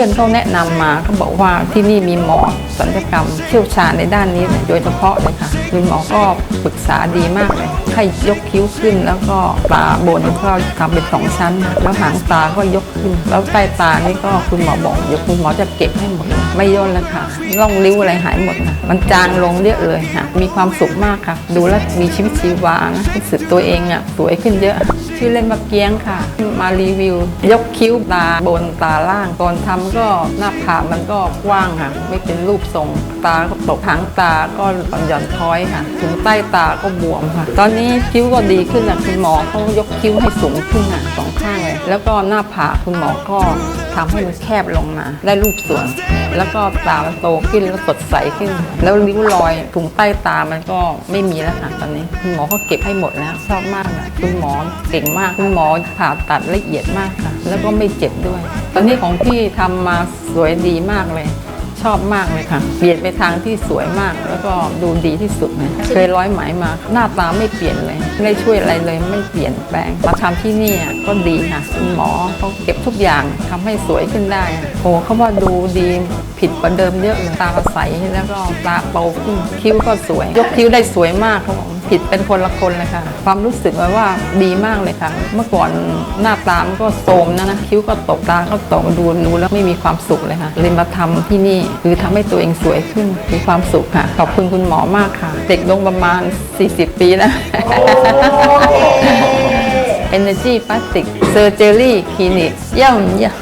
พื่อนเขาแนะนำมาเขาบอกว่าที่นี่มีหมอศัลยกรรมเชี่ยวชาญในด้านนี้โดยเฉพาะเลยค่ะคุณหมอก็ปรึกษาดีมากเลยให้ยกคิ้วขึ้น แล้วก็ตาบนก็ทำเป็นสองชั้น แล้วหางตาก็ยกขึ้น แล้วใต้ตานี่ก็คุณหมอบอกเดี๋ยวคุณหมอจะเก็บให้หมดเลยไม่ย่นแล้วค่ะร่องริ้วอะไรหายหมดค่ะมันจางลงเยอะเลยค่ะมีความสุขมากค่ะ ดูแล้วมีชีวิตชีวานะรู้สึกตัวเองอะสวยขึ้นเยอะ ชื่อเล่นมาเกียงค่ะ มารีวิว ยกคิ้วตาบนตาล่างก่อนทำก็หน้าผากมันก็กว้างค่ะ ไม่เป็นรูปทรง ตาก็ตกหางตาก็หย่อนท้อยค่ะถึงใต้ตาก็บวมค่ะ ตอนนี้คิ้วก็ดีขึ้นนะคุณหมอเขายกคิ้วให้สูงขึ้นอะสองข้าง แล้วก็หน้าผากคุณหมอก็ทำให้มันแคบลงมา ได้รูปส่วยแล้วก็ตามันโตขึ้นแล้วสดใสขึ้น แล้วริ้วรอยถุงใต้ตามันก็ไม่มีแล้วค่ะตอนนี้ คุณหมอเขาเก็บให้หมดแล้วชอบมากนะคุณหมอเก่งมากคุณหมอผ่าตัดละเอียดมากค่ะ แล้วก็ไม่เจ็บด้วย ตอนนี้ของพี่ทำมาสวยดีมากเลยชอบมากเลยค่ะ เปลี่ยนไปทางที่สวยมากแล้วก็ดูดีที่สุดเลยเคยร้อยไหมมา หน้าตาไม่เปลี่ยนเลย ไม่ได้ช่วยอะไรเลยไม่เปลี่ยนแปลงมาทำที่นี่อะก็ดีค่ะคุณหมอเขาเก็บทุกอย่างทำให้สวยขึ้นได้โอ้เขาว่าดูดีผิดกว่าเดิมเยอะเลยตาใสแล้วก็ตาเบาขึ้นคิ้วก็สวย ยกคิ้วได้สวยมากเขาบอก ผิดเป็นคนละคนเลยค่ะ ความรู้สึกว่าว่าดีมากเลยค่ะ เมื่อก่อนหน้าตามนก็โทรมนะนะคิ้วก็ตกตาก็ตกดูดูแล้วไม่มีความสุขเลยค่ะเลยมาทำที่นี่คือทำให้ตัวเองสวยขึ้นมีความสุขค่ะ ขอบคุณคุณหมอมากค่ะ เด็กลงประมาณ 40 ปีแล้ว Energy Plastic Surgery Clinic เยี่ยมเยี่ยม